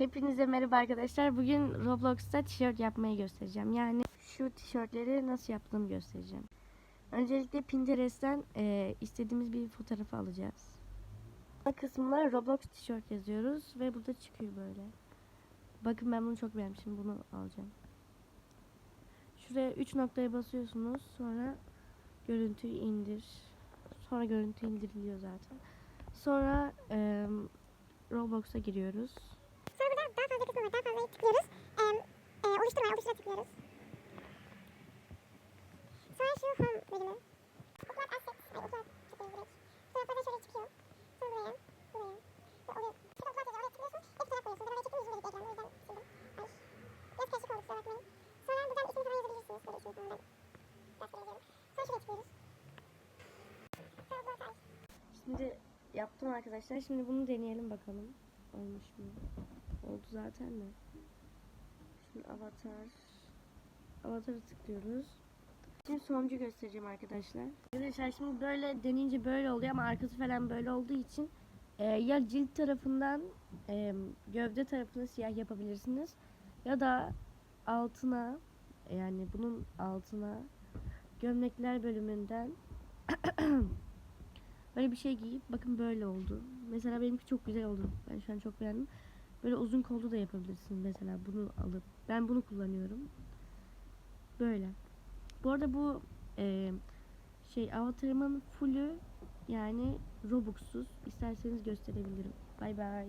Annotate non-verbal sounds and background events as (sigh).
Hepinize merhaba arkadaşlar. Bugün Roblox'ta tişört yapmayı göstereceğim. Yani şu tişörtleri nasıl yaptığımı göstereceğim. Öncelikle Pinterest'ten e, istediğimiz bir fotoğrafı alacağız. Ana kısmına Roblox tişört yazıyoruz ve burada çıkıyor böyle. Bakın ben bunu çok beğenmişim. Bunu alacağım. Şuraya 3 noktaya basıyorsunuz. Sonra görüntüyü indir. Sonra görüntü indiriliyor zaten. Sonra e, Roblox'a giriyoruz. Sonra burada daha fazla tıklıyoruz. E, oluştur var. Oluştura tıklıyoruz. Sonra şu home bölümü. Upload assets. Ay upload tıklıyoruz direkt. Fotoğraflar da şöyle. Sonra buraya. Buraya. Ve oluyor. Şurada upload yazıyor. Oraya tıklıyorsun. İlk fotoğraf koyuyorsun. Ben oraya çektim yüzümü ekranda. O yüzden sildim. Ay. Biraz karışık oldu kusura bakmayın. Sonra buradan. Sonra. Sonra ay. Şimdi yaptım arkadaşlar. Şimdi bunu deneyelim bakalım. Olmuş mu? Oldu zaten de. Şimdi avatar. Avatara tıklıyoruz. Şimdi sonucu göstereceğim arkadaşlar. Arkadaşlar şimdi böyle denince böyle oluyor ama arkası falan böyle olduğu için e, ya cilt tarafından e, gövde tarafını siyah yapabilirsiniz ya da altına yani bunun altına gömlekler bölümünden (clears throat) Böyle bir şey giyip bakın böyle oldu. Mesela benimki çok güzel oldu. Ben şu an çok beğendim. Böyle uzun kollu da yapabilirsiniz mesela bunu alıp. Ben bunu kullanıyorum. Böyle. Bu arada bu e, şey avatarımın fullü yani Robux'suz. İsterseniz gösterebilirim. Bay bay.